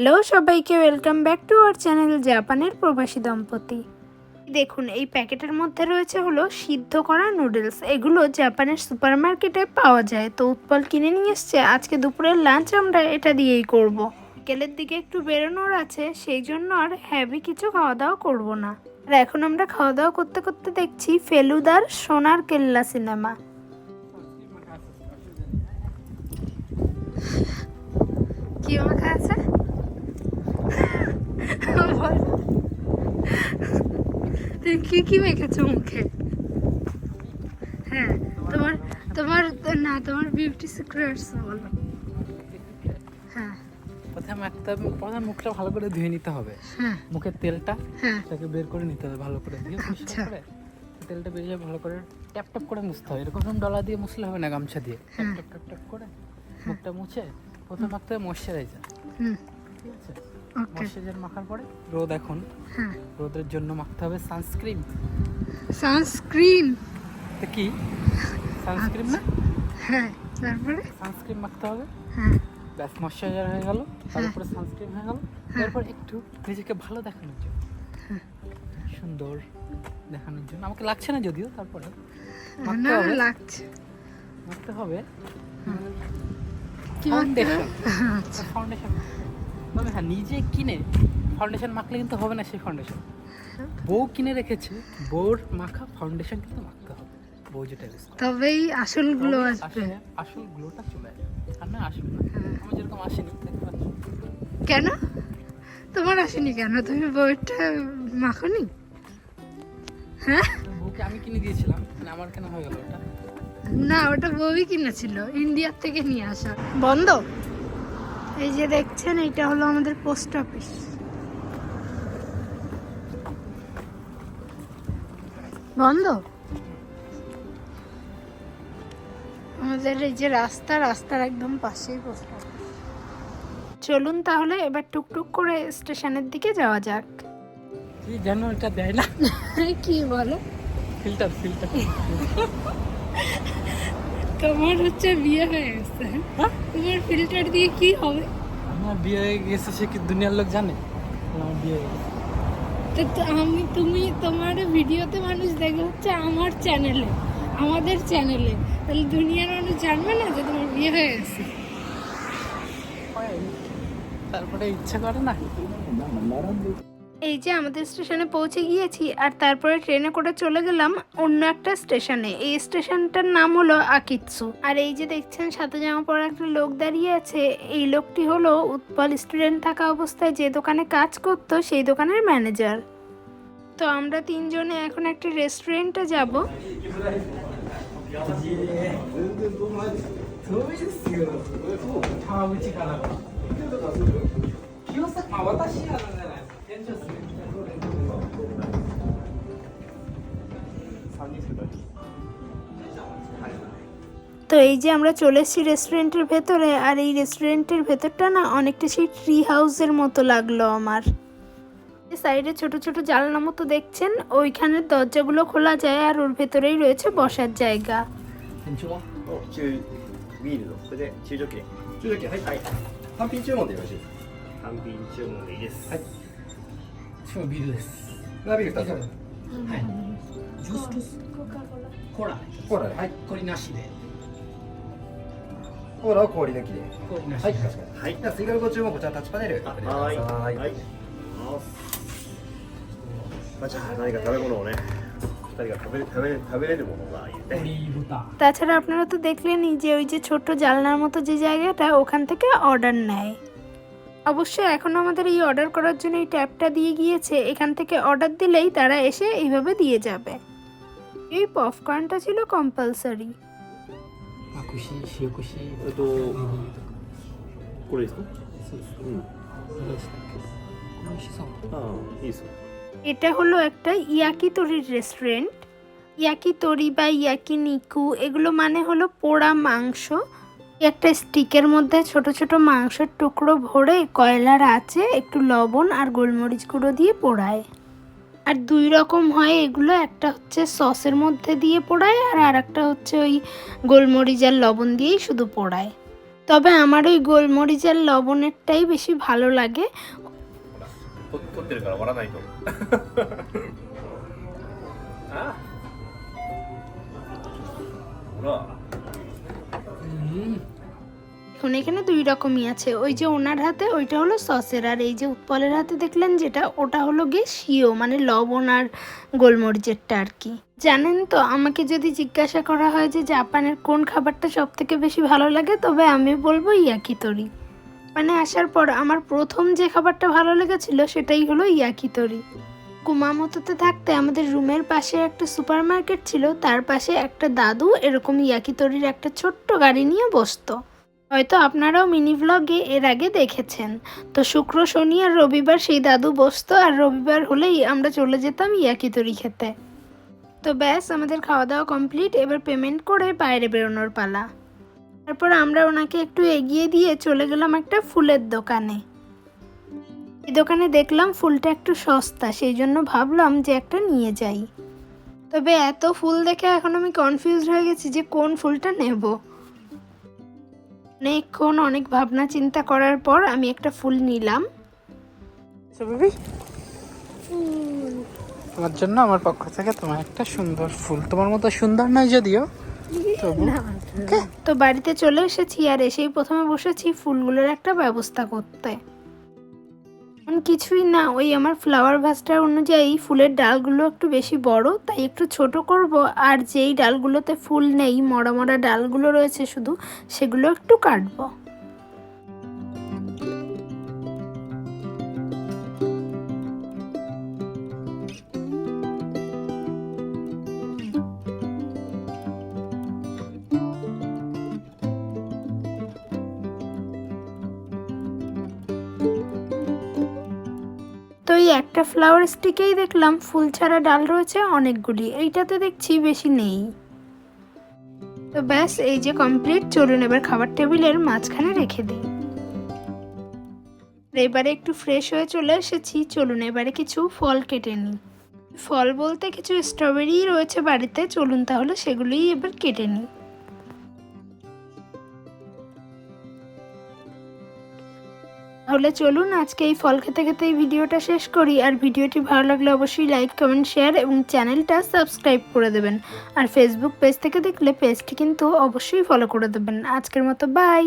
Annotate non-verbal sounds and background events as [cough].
Hello সবাইকে welcome back to our channel জাপানের প্রবাসী দম্পতি। দেখুন, এই প্যাকেটের মধ্যে রয়েছে হলো সিদ্ধ করা নুডলস এগুলো জাপানের সুপারমার্কেটে পাওয়া যায়। তো উৎপল কিনে নিয়ে এসছে। আজকে দুপুরের লাঞ্চ আমরা এটা দিয়েই করব। বিকেলের দিকে একটু বেরোনোর আছে, সেই জন্য আর হ্যাভি কিছু খাওয়া দাওয়া করব না। আর এখন আমরা খাওয়া দাওয়া করতে করতে দেখছি ফেলুদার সোনার কেল্লা সিনেমা কি মাখা আছে বল। তুমি কি কি মেখেছো মুখে? হ্যাঁ তোমার তোমার না তোমার বিউটি সিক্রেটস বলো। হ্যাঁ। প্রথমে একটা প্রথমে মুখটা ভালো করে ধুয়ে নিতে হবে। হ্যাঁ। মুখের তেলটা হ্যাঁ। সেটাকে বের করে নিতে হবে ভালো করে দিয়ে। আচ্ছা। করে তেলটা বেরিয়ে ভালো করে ট্যাপ ট্যাপ করে মুছতে হবে। এরকম ডলা দিয়ে মুছলে হবে না গামছা দিয়ে। ট্যাপ হ্যাঁ। ট্যাপ ট্যাপ করে মুখটা মুছে প্রথমে মাখতে ময়শ্চারাইজার হুম। ঠিক আছে? ময়শ্চারাইজার মাখার পরে? রোদ এখন। হ্যাঁ। রোদের জন্য মাখতে হবে সানস্ক্রিন সানস্ক্রিন তো কি? সানস্ক্রিন না? হ্যাঁ তারপরে? সানস্ক্রিন মাখতে হবে। হ্যাঁ। ব্যাস ময়শ্চারাইজার হয়ে গেল। তারপরে সানস্ক্রিন হয়ে গেল। হ্যাঁ। তারপর একটু নিজেকে ভালো দেখানোর জন্য। হ্যাঁ। সুন্দর দেখানোর জন্য। আমাকে লাগছে না যদিও তারপরে না লাগছে। মাখতে হবে। কি? আচ্ছা ফাউন্ডেশন তবে হ্যাঁ নিজে কিনে ফাউন্ডেশন মাখলে কিন্তু হবে না সেই ফাউন্ডেশন বউ কিনে রেখেছে বউর মাখা ফাউন্ডেশন কিন্তু মাখতে হবে বউ যেটা করে। তবেই আসল গ্লো আসবে। আসলে আসল গ্লোটা চলে আসবে আর না আসবে না হ্যাঁ। আমি যেরকম আসেনি কেন? তোমার আসেনি কেন? তুমি বইটা মাখনি? হ্যাঁ? বউকে আমি কিনে দিয়েছিলাম মানে আমার কেন হয়ে গেল ওটা? না ওটা বই কিনেছিল ইন্ডিয়ার থেকে নিয়ে আসা। বন্ধ? এই যে দেখছেন এটা হলো আমাদের পোস্ট অফিস। বন্ধ? আমাদের এই যে রাস্তা রাস্তার একদম পাশেই পোস্ট অফিস চলুন তাহলে এবার টুকটুক করে স্টেশনের দিকে যাওয়া যাক। কি যেন এটা দেয় না? [laughs] কি বলো? Filter filter. [laughs] তোমার হচ্ছে বিয়ে হয়ে গেছে। হ্যাঁ? তোমার ফিল্টার দিয়ে কি হবে? আমার বিয়ে হয়ে গেছে সে কি দুনিয়ার লোক জানে? আমার বিয়ে হয়ে গেছে। তো আমি তুমি তোমার ভিডিওতে মানুষ দেখে হচ্ছে আমার চ্যানেলে আমাদের চ্যানেলে তাহলে দুনিয়ার মানুষ জানবে না যে তোমার বিয়ে হয়ে গেছে। তারপরে ইচ্ছা করে না। এই যে আমাদের স্টেশনে পৌঁছে গিয়েছি আর তারপরে ট্রেনে করে চলে গেলাম অন্য একটা স্টেশনে এই স্টেশনটার নাম হলো আকিৎসু আর এই যে দেখছেন সাথে জামা পরা একটা লোক দাঁড়িয়ে আছে এই লোকটি হলো উৎপল স্টুডেন্ট থাকা অবস্থায় যে দোকানে কাজ করতো সেই দোকানের ম্যানেজার তো আমরা তিনজনে এখন একটা রেস্টুরেন্টে যাব তো এই যে আমরা চলে এসেছি রেস্টুরেন্টের ভেতরে, আর এই রেস্টুরেন্টের ভেতরটা না অনেকটা সেই ট্রি হাউসের মতো লাগল আমার। সাইডে ছোট ছোট জানলা মতো দেখছেন ওইখানের দরজাগুলো খোলা যায় আর ওর ভেতরেই রয়েছে বসার জায়গা। হ্যাঁ। ビールのそれで中ジョ系中ジョ系はい、はい、単品注文でよろしいです単品注文でいいですはい私もビールですラビール2つはいジュースジュースコーラコーラではい氷なしでコーラは氷抜きで氷なしはいかしこまりましたはいでは追加のご注文こちらタッチパネルはくださいい。はい。まあ、じゃあ何か食べ物をね、二人が食べれ食べれ食べれるものがいいオね。リーブタ তাছাড়া আপনারা তো দেখলেনই যে ওই যে ছোট্ট জানলার মতো যে জায়গাটা ওখান থেকে অর্ডার নেয় অবশ্য এখনও আমাদের এই অর্ডার করার জন্য এই ট্যাবটা দিয়ে গিয়েছে এখান থেকে অর্ডার দিলেই তারা এসে এইভাবে দিয়ে যাবে। এই পপকর্নটা ছিল কম্পালসারি এটা হলো একটা ইয়াকি তরির রেস্টুরেন্ট ইয়াকি তরি বা ইয়াকি নিকু এগুলো মানে হলো পোড়া মাংস। একটা স্টিকের মধ্যে ছোট ছোট মাংসের টুকরো ভরে কয়লার আছে একটু লবণ আর গোলমরিচ গুঁড়ো দিয়ে পোড়ায়। আর দুই রকম হয় এগুলো, একটা হচ্ছে সসের মধ্যে দিয়ে পোড়ায় আর আর একটা হচ্ছে ওই গোলমরিচ আর লবণ দিয়েই শুধু পোড়ায়। তবে আমার ওই গোলমরিচ আর লবণেরটাই বেশি ভালো লাগে। [laughs] এখন এখানে দুই রকমই আছে। ওই যে ওনার হাতে, ওইটা হলো সসের। আর এই যে উৎপলের হাতে দেখলেন যেটা, ওটা হলো গিয়ে শিও মানে লবণ আর গোলমরিচেরটা আর কি। জানেন তো, আমাকে যদি জিজ্ঞাসা করা হয় যে জাপানের কোন খাবারটা সব থেকে বেশি ভালো লাগে, তবে আমি বলব ইয়াকিতরি। মানে আসার পর আমার প্রথম যে খাবারটা ভালো লেগেছিল, সেটাই হলো ইয়াকিতরি। কুমামতোতে থাকতে আমাদের রুমের পাশে একটা সুপার মার্কেট ছিল, তার পাশে একটা দাদু এরকম ইয়াকিতরির একটা ছোট্ট গাড়ি নিয়ে বসতো। হয়তো আপনারাও মিনি ভ্লগে এর আগে দেখেছেন। তো শুক্র, শনি আর রবিবার সেই দাদু বসতো আর রবিবার হলেই আমরা চলে যেতাম ইয়াকিতরি খেতে। তো ব্যাস, আমাদের খাওয়া দাওয়া কমপ্লিট এবার পেমেন্ট করে বাইরে বেরোনোর পালা। তারপর আমরা ওনাকে একটু এগিয়ে দিয়ে চলে গেলাম একটা ফুলের দোকানে। এই দোকানে দেখলাম ফুলটা একটু সস্তা, সেই জন্য ভাবলাম যে একটা নিয়ে যাই। তবে এত ফুল দেখে এখন আমি কনফিউজ হয়ে গেছি যে কোন ফুলটা নেব। অনেকক্ষণ অনেক ভাবনা চিন্তা করার পর আমি একটা ফুল নিলাম। তোমার জন্য আমার পক্ষ থেকে তোমার একটা সুন্দর ফুল। তোমার মতো সুন্দর নয় যদিও। তো বাড়িতে চলে এসেছি আর এসেই প্রথমে বসেছি ফুলগুলোর একটা ব্যবস্থা করতে। কিছুই না, ওই আমার ফ্লাওয়ার ভাসটার অনুযায়ী ফুলের ডালগুলো একটু বেশি বড়, তাই একটু ছোট করব। আর যেই ডালগুলোতে ফুল নেই, মরা মরা ডালগুলো রয়েছে শুধু, সেগুলো একটু কাটবো। তো এই একটা ফ্লাওয়ার স্টিকেই দেখলাম, ফুল ছাড়া ডাল রয়েছে অনেকগুলি। এইটাতে দেখছি বেশি নেই। তো ব্যাস, এই যে কমপ্লিট চলুন এবার খাবার টেবিলের মাঝখানে রেখে দিই। এবারে একটু ফ্রেশ হয়ে চলে এসেছি, চলুন এবারে কিছু ফল কেটে নিই। ফল বলতে কিছু স্ট্রবেরি রয়েছে বাড়িতে, চলুন তাহলে সেগুলোই এবার কেটে নিই। তাহলে চলুন আজকে এই ফল খেতে খেতে এই ভিডিওটা শেষ করি। আর ভিডিওটি ভালো লাগলে অবশ্যই লাইক, কমেন্ট, শেয়ার এবং চ্যানেলটা সাবস্ক্রাইব করে দেবেন। আর ফেসবুক পেজ থেকে দেখলে পেজটি কিন্তু অবশ্যই ফলো করে দেবেন। আজকের মতো বাই